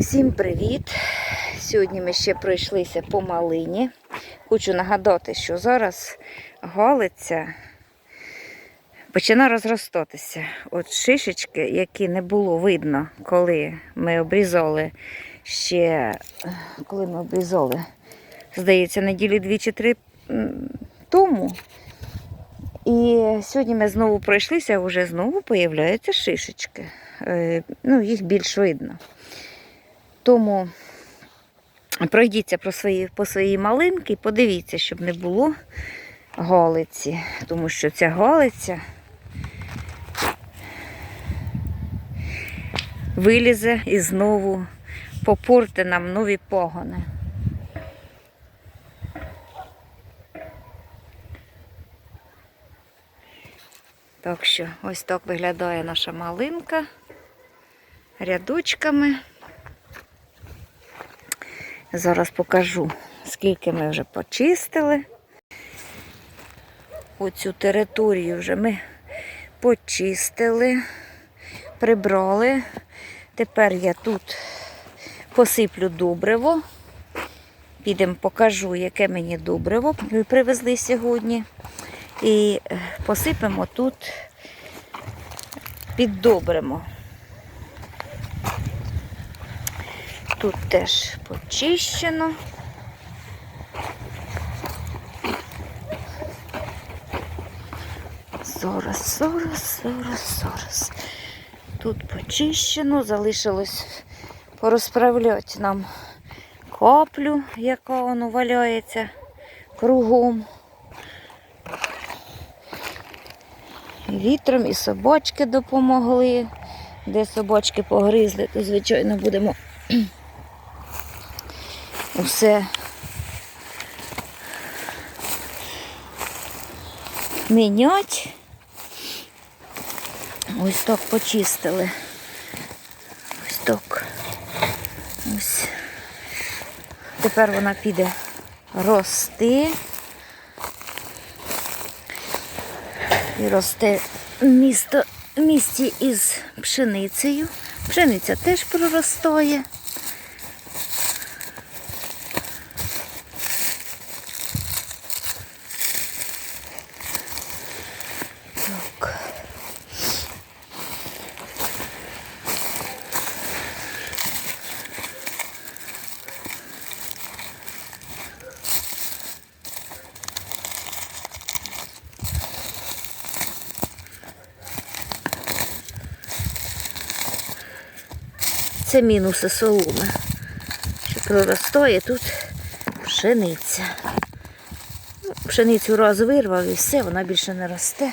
Всім привіт! Сьогодні ми ще пройшлися по малині. Хочу нагадати, що зараз голиця починає розростатися. От шишечки, які не було видно, коли ми обрізали ще, коли ми обрізали, здається, неділі дві чи три тому. І сьогодні ми знову пройшлися, вже знову появляються шишечки. Е, Ну, їх більш видно. Тому пройдіться про свої, по своїй малинки і подивіться, щоб не було голиці. Тому що ця голиця вилізе і знову попорте нам нові погони. Так що ось так виглядає наша малинка рядочками. Зараз покажу, скільки ми вже почистили. Оцю територію вже ми почистили, прибрали. Тепер я тут посиплю добриво. Підемо покажу, яке мені добриво привезли сьогодні. І е, посипемо тут, піддобримо. Тут теж почищено. Зараз, зараз, зараз, зараз. Тут почищено, залишилось порозправляти нам каплю, яка воно валяється кругом. Вітром і собачки допомогли. Де собачки погризли, то, звичайно, будемо усе міняти. Ось так почистили. Ось так. Ось. Тепер вона піде рости. І росте місто місті із пшеницею. Пшениця теж проростає. Це мінуси соломи. Що проростає тут пшениця. Ну, Пшеницю раз вирвав і все, вона більше не росте.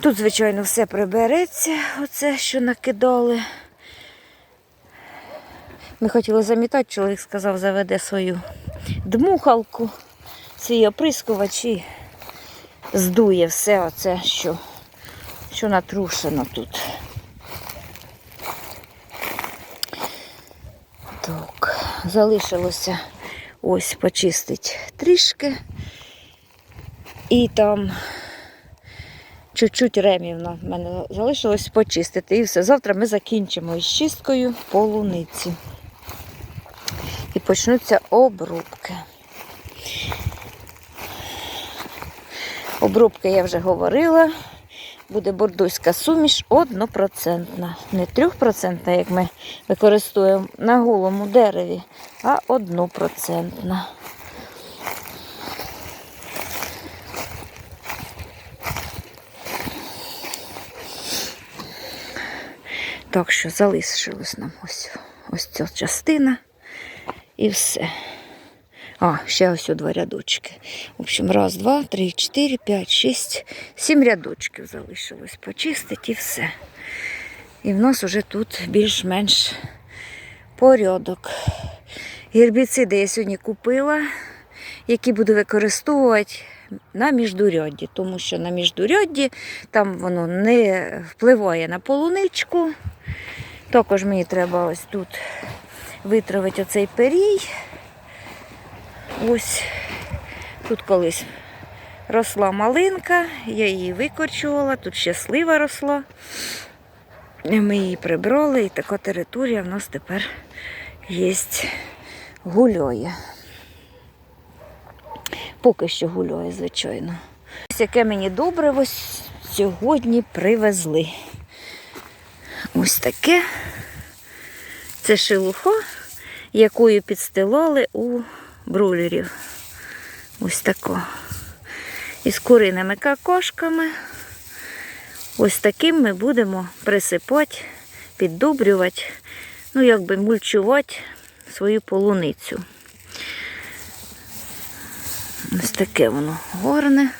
Тут, звичайно, все прибереться, оце, що накидали. Ми хотіли замітати, чоловік сказав, заведе свою дмухалку, свій оприскувач і здує все оце, що, що натрушено тут. Так, залишилося ось почистити трішки. І там чуть-чуть ремівно в мене залишилось почистити. І все. Завтра ми закінчимо із чисткою полуниці. І почнуться обрубки. Обрубки я вже говорила. Буде бордуська суміш однопроцентна. Не трьохпроцентна, як ми використовуємо на голому дереві, а однопроцентна. Так що залишилось нам ось, ось ця частина і все. А, ще ось два рядочки. В общем, раз, два, три, чотири, п'ять, шість, сім рядочків залишилось почистити і все. І в нас вже тут більш-менш порядок. Гербіциди я сьогодні купила, які буду використовувати на міждурядді, тому що на міждурядді там воно не впливає на полуничку. Також мені треба ось тут витравити оцей перій. Ось тут колись росла малинка, я її викорчувала, тут ще слива росла. Ми її прибрали, і така територія в нас тепер є гульоє. Поки що гульоє, звичайно. Ось яке мені добре ось сьогодні привезли. Ось таке. Це шелуха, якою підстилали у брулерів. Ось тако. Із куриними какошками. Ось таким ми будемо присипати, піддобрювати, ну, якби мульчувати свою полуницю. Ось таке воно горне.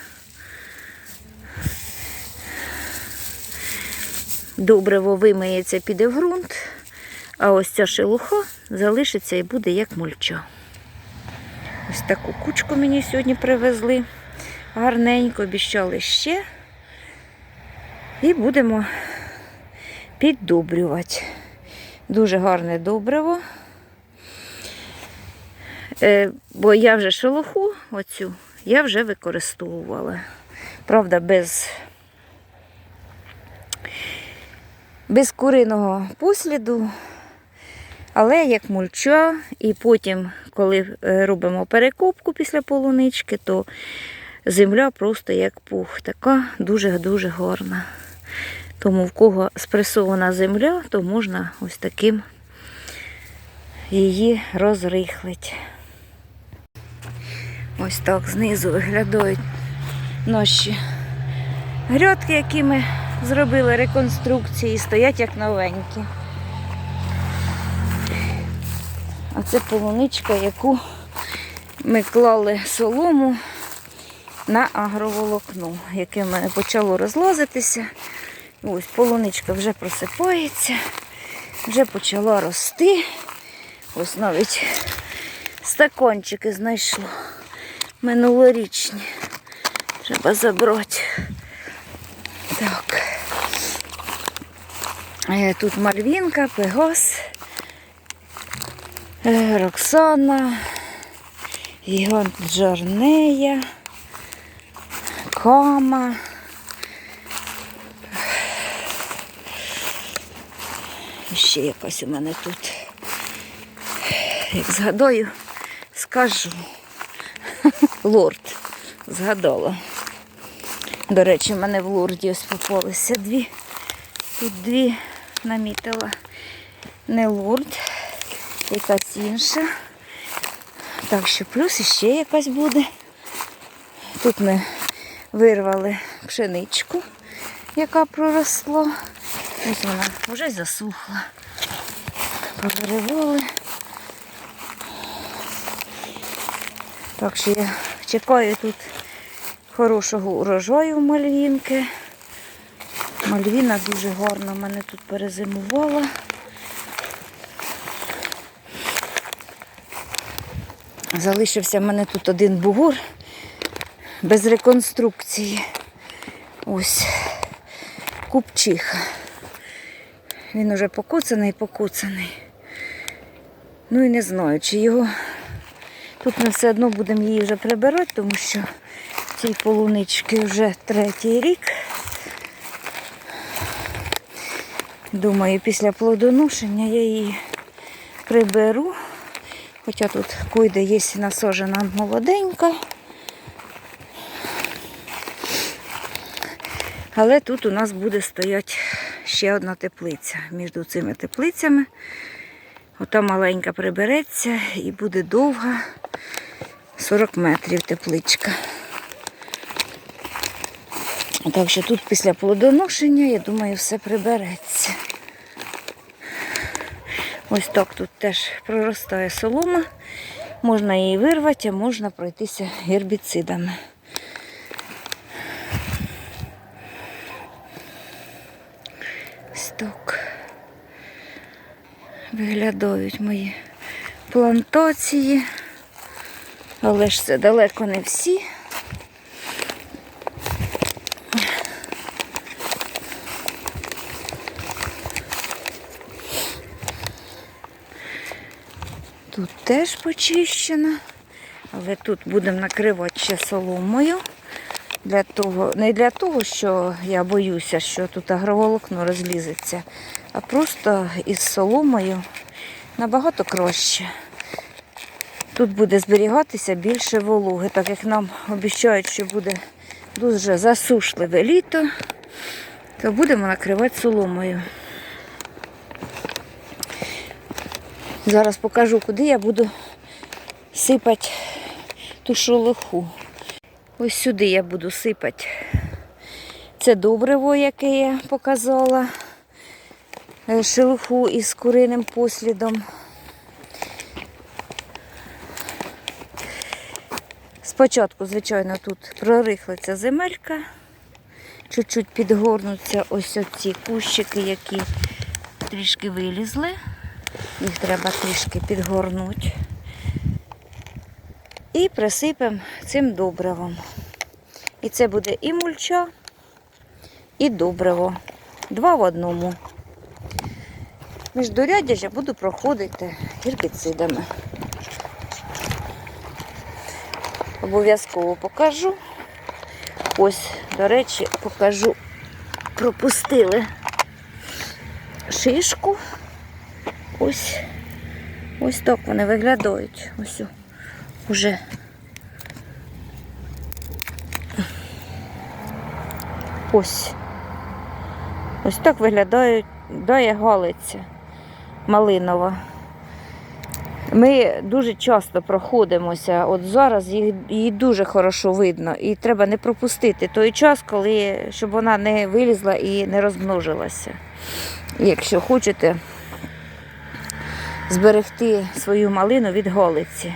Добриво вимиється, піде в ґрунт, а ось ця шелуха залишиться і буде як мульча. Ось таку кучку мені сьогодні привезли. Гарненько обіщали ще. І будемо піддобрювати. Дуже гарне добриво. Е, бо я вже шелуху оцю я вже використовувала. Правда, без, без куриного посліду, але як мульча, і потім, коли е, робимо перекопку після полунички, то земля просто як пух. Така дуже-дуже гарна. Тому в кого спресована земля, то можна ось таким її розрихлити. Ось так знизу виглядають наші грядки, які ми зробили реконструкції, стоять як новенькі. А це полуничка, яку ми клали солому на агроволокно, яке в мене почало розлазитися. Ось полуничка вже просипається, вже почала рости. Ось навіть стакончики знайшло минулорічні. Треба забрати. Так. Е, Тут Мальвінка, Пегос, е, Роксана, Гігант Джарнея, Кама. І ще якась у мене тут. Як згадаю, скажу. Лорд. Згадала. До речі, в мене в лорді ось попалися дві. Тут дві намітила. Не лорд, якась інша. Так що плюс іще якась буде. Тут ми вирвали пшеничку, яка проросла. Ось вона вже засухла. Повиривали. Так що я чекаю тут хорошого урожаю мальвінки. Мальвіна дуже гарно мене тут перезимувала. Залишився в мене тут один бугор без реконструкції. Ось купчиха. Він уже покуцаний, покуцаний. Ну і не знаю, чи його Тут ми все одно будемо її вже прибирати, тому що цій полунички вже третій рік. Думаю, після плодоношення я її приберу. Хоча тут койде є насожена молоденька. Але тут у нас буде стояти ще одна теплиця між цими теплицями. Ота маленька прибереться і буде довга 40 метрів тепличка. Так що тут після плодоношення, я думаю, все прибереться. Ось так тут теж проростає солома. Можна її вирвати, а можна пройтися гербіцидами. Ось так виглядають мої плантації. Але ж це далеко не всі. Тут теж почищено, але тут будемо накривати ще соломою. Для того, не для того, що я боюся, що тут агроволокно розлізеться, а просто із соломою набагато краще. Тут буде зберігатися більше вологи, так як нам обіцяють, що буде дуже засушливе літо, то будемо накривати соломою. Зараз покажу, куди я буду сипати ту шолоху. Ось сюди я буду сипати. Це добриво, яке я показала. Е, Шелуху із куриним послідом. Спочатку, звичайно, тут прорихлиться земелька. Чуть-чуть підгорнуться ось оці кущики, які трішки вилізли. Їх треба трішки підгорнути. І присипемо цим добривом. І це буде і мульча, і добриво. Два в одному. Міждуряддя я буду проходити гербіцидами. Обов'язково покажу. Ось, до речі, покажу, пропустили шишку. Ось, ось так вони виглядають. Ось уже. Ось. Ось так виглядає дає галиця малинова. Ми дуже часто проходимося. От зараз її, її дуже хорошо видно. І треба не пропустити той час, коли, щоб вона не вилізла і не розмножилася. Якщо хочете зберегти свою малину від голиці,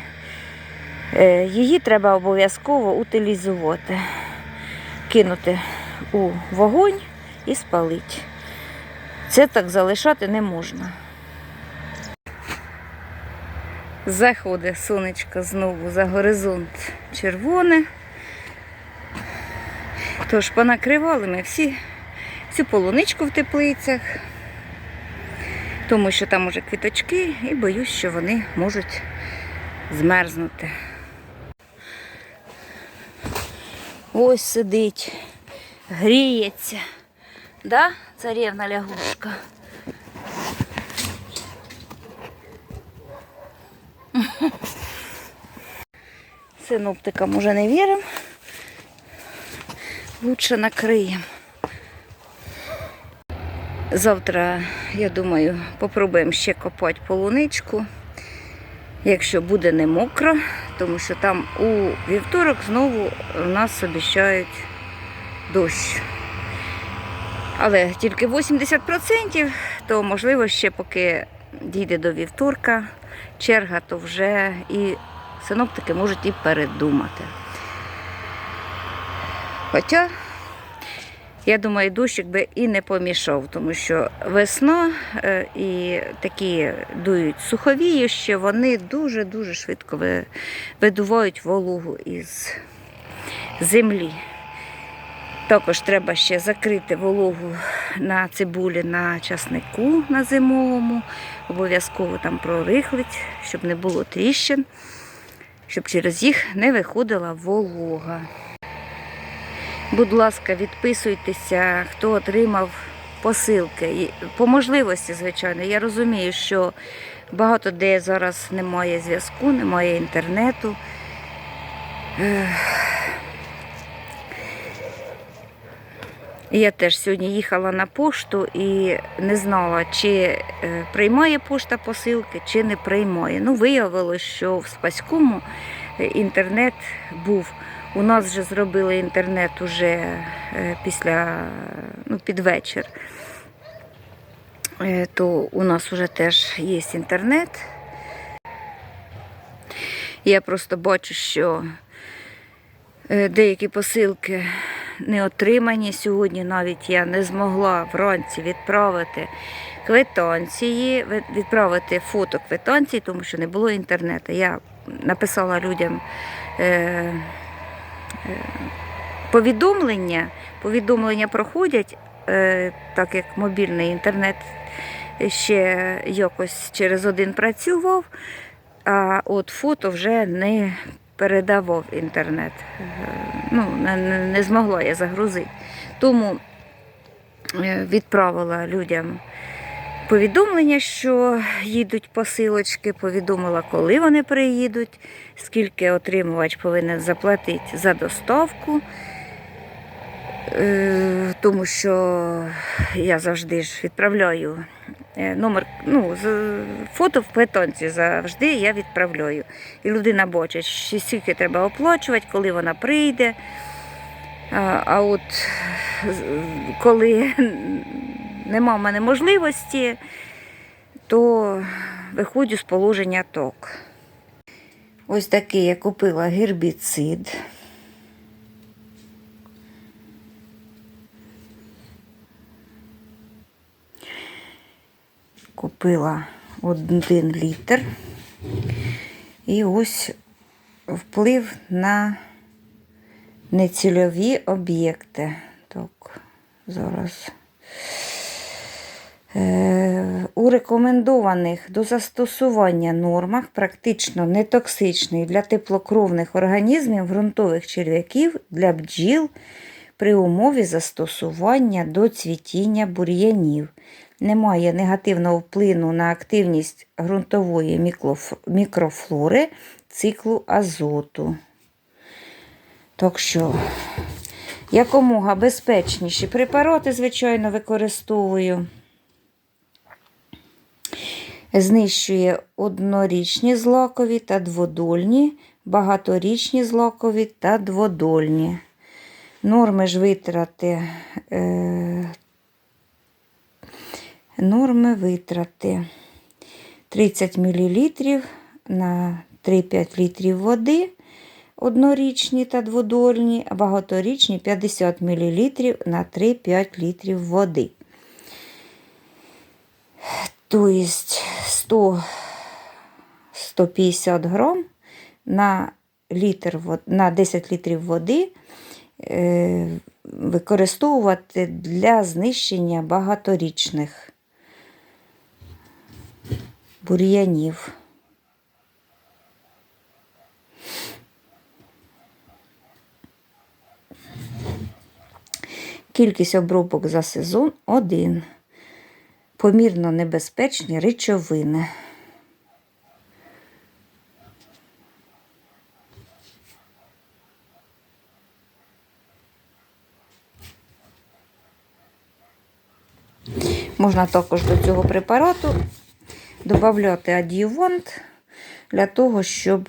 Е, її треба обов'язково утилізувати, кинути у вогонь і спалити. Це так залишати не можна. Заходить сонечко знову за горизонт червоне. Тож понакривали ми всі, всю полуничку в теплицях, тому що там уже квіточки і боюсь, що вони можуть змерзнути. Ось сидить, гріється. Да, царівна лягушка? Синоптикам уже не віримо. Лучше накриємо. Завтра, я думаю, попробуємо ще копати полуничку, якщо буде не мокро, тому що там у вівторок знову нас обіцяють дощ. Але тільки 80%, то можливо ще поки дійде до вівторка черга, то вже і синоптики можуть і передумати. Хоча, я думаю, дощик би і не помішав, тому що весна е, і такі дують суховії, ще вони дуже-дуже швидко видувають вологу із землі. Також треба ще закрити вологу на цибулі на часнику на зимовому. Обов'язково там прорихлить, щоб не було тріщин, щоб через їх не виходила волога. Будь ласка, відписуйтеся, хто отримав посилки. І По можливості, звичайно. Я розумію, що багато де зараз немає зв'язку, немає інтернету. Я теж сьогодні їхала на пошту і не знала, чи е, приймає пошта посилки, чи не приймає. Ну, виявилось, що в Спаському е, інтернет був. У нас вже зробили інтернет уже е, після ну, під вечір. Е, То у нас вже теж є інтернет. Я просто бачу, що Е, Деякі посилки не отримані. Сьогодні навіть я не змогла вранці відправити квитанції, відправити фото квитанції, тому що не було інтернету. Я написала людям повідомлення. Повідомлення проходять, е, так як мобільний інтернет ще якось через один працював, а от фото вже не передавав інтернет. Е, Ну, не, змогла я загрузити. Тому е, відправила людям повідомлення, що їдуть посилочки, повідомила, коли вони приїдуть, скільки отримувач повинен заплатити за доставку. Е, Тому що я завжди ж відправляю е, номер, ну, фото в петонці завжди я відправляю. І людина бачить, скільки треба оплачувати, коли вона прийде. А от коли нема в мене можливості, то виходжу з положення ток. Ось такий я купила гербіцид. Купила один літр. І ось вплив на нецільові об'єкти. Так, зараз. Е, у рекомендованих до застосування нормах практично нетоксичний для теплокровних організмів ґрунтових черв'яків для бджіл при умові застосування до цвітіння бур'янів. Немає негативного впливу на активність ґрунтової мікрофлори циклу азоту. Так що, якомога безпечніші препарати, звичайно, використовую. Знищує однорічні злакові та дводольні, багаторічні злакові та дводольні. Норми ж витрати. Е, норми витрати 30 мл на 3-5 літрів води однорічні та дводольні, багаторічні 50 мл на 3-5 літрів води. Тобто 100 150 грам на, літр, на 10 літрів води е, використовувати для знищення багаторічних бур'янів. Кількість обробок за сезон 1. Помірно небезпечні речовини. Можна також до цього препарату додати ад'ювант для того, щоб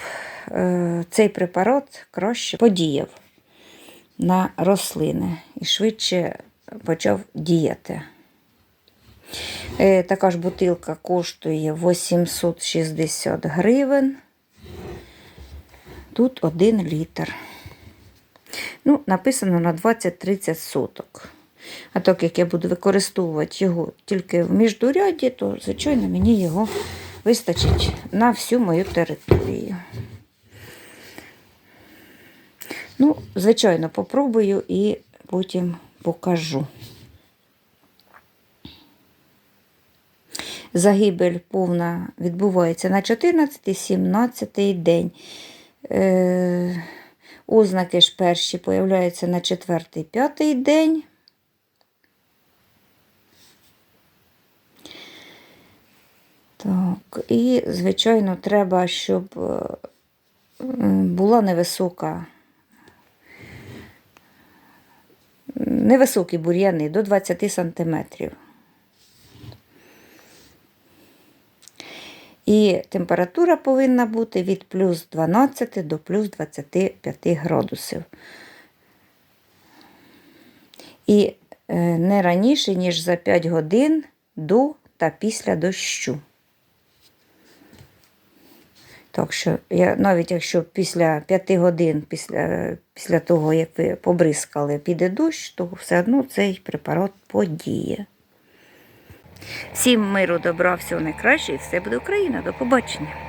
е, цей препарат краще подіяв на рослини і швидше почав діяти. Е, Така ж бутилка коштує 860 гривень. Тут 1 літр. Ну, написано на 20-30 соток. А так як я буду використовувати його тільки в міждуряді, то, звичайно, мені його вистачить на всю мою територію. Ну, звичайно, попробую і потім покажу. Загибель повна відбувається на 14-17 день. Е, ознаки ж перші появляються на 4-5 день. Так, і, звичайно, треба, щоб е, була невисока, невисокі бур'яни до 20 сантиметрів. І температура повинна бути від плюс 12 до плюс 25 градусів. І е, не раніше, ніж за 5 годин до та після дощу. Так що, я, навіть якщо після 5 годин, після, після того, як ви побризкали, піде дощ, то все одно цей препарат подіє. Всім миру, добра, всього найкраще і все буде Україна. До побачення.